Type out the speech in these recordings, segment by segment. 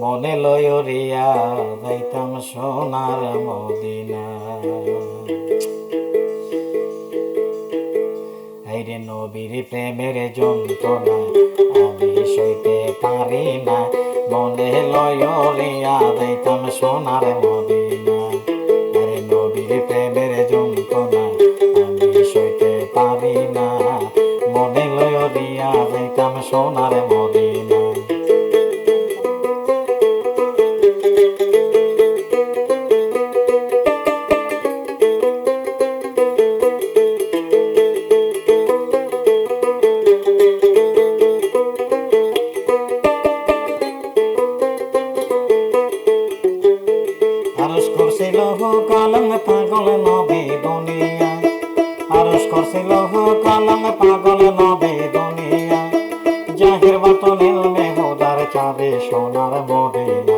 মনে লয়রিয়া যাইতাম সোনার মদিনা। হাইরে নবীর প্রেমের যন্ত্রণা, আমি সইতে পারি না মনে লয়রিয়া যাইতাম সোনার মদিনা। আরে নবীর প্রেমের যন্ত্রণা, আমি সইতে পারি না মনে লয়রিয়া যাইতাম সোনার মদিনা। নবে দুনিয়া। আরস করছিল কলম পাগল নবে দুনিয়া। জাহির বাতনিল মেহুদার চাঁদে সোনার মদিনা।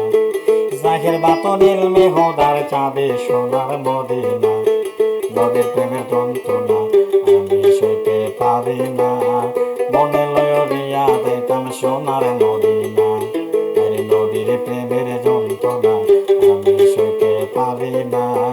জাহির বাতনিল মেহুদার চাঁদে সোনার মদিনা। নদীর প্রেমের যন্ত্রণা আমি সইতে পারি না। মনে লয় লয়রিয়া দিতাম সোনার মদিনা। নদীর প্রেমের যন্ত্রণা আমি সইতে পারি না।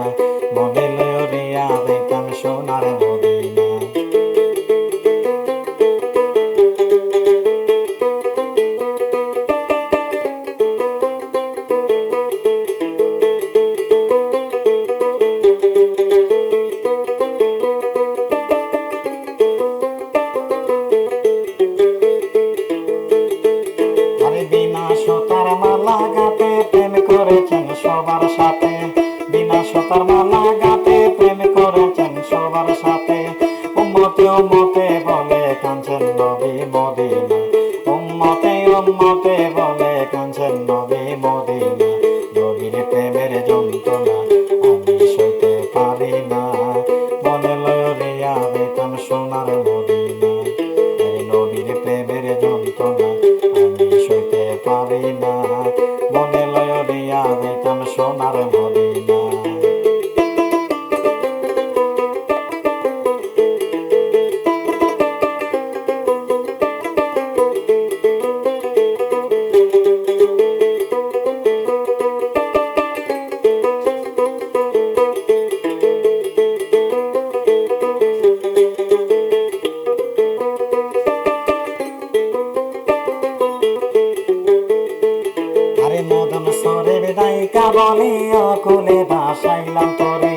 কাঞ্চন নবী মদিনা, নবীর প্রেমের যন্ত্রণা, আমি সইতে পারি না। মনে লয়রিয়া বেতন সোনার মদিনা নবীর প্রেমের যন্ত্রণা, আমি সইতে পারি না। মনে লয় বেতন সোনার মদিনা বলে অকুলে বাসাইলাম তোরে।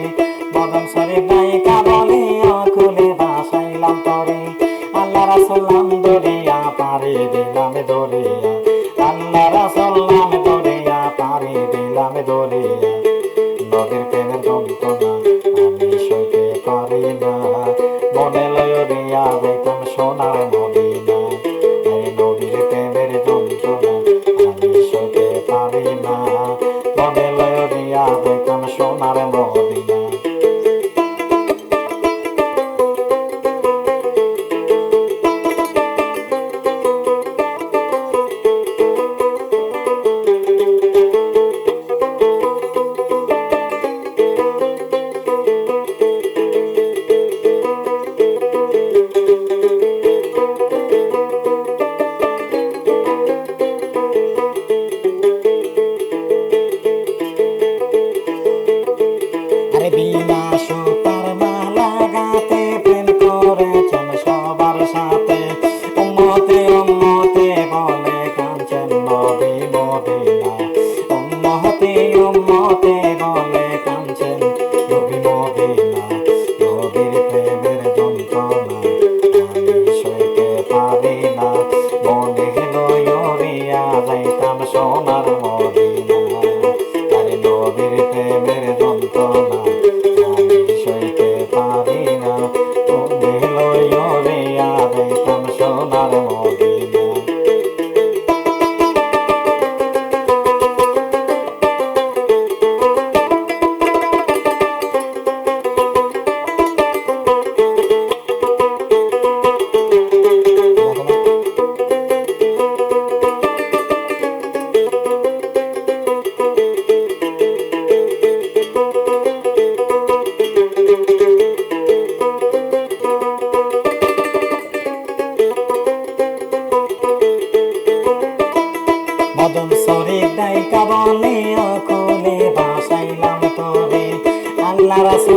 মদন সরে বিদায়িকা বলে অকুলে বাসাইলাম তোরে। আল্লাহ রাসুল্লাম দরিয়া পারে দিলাম দরিয়া। আল্লাহ রাসুল্লাম দরিয়া পারে দিলাম দরিয়া। নদীর প্রেমের যন্ত্রণা আমি সইতে পারি না। মনে লয় দিয়া বেতন সোনার mere আল্লাহ রাসুল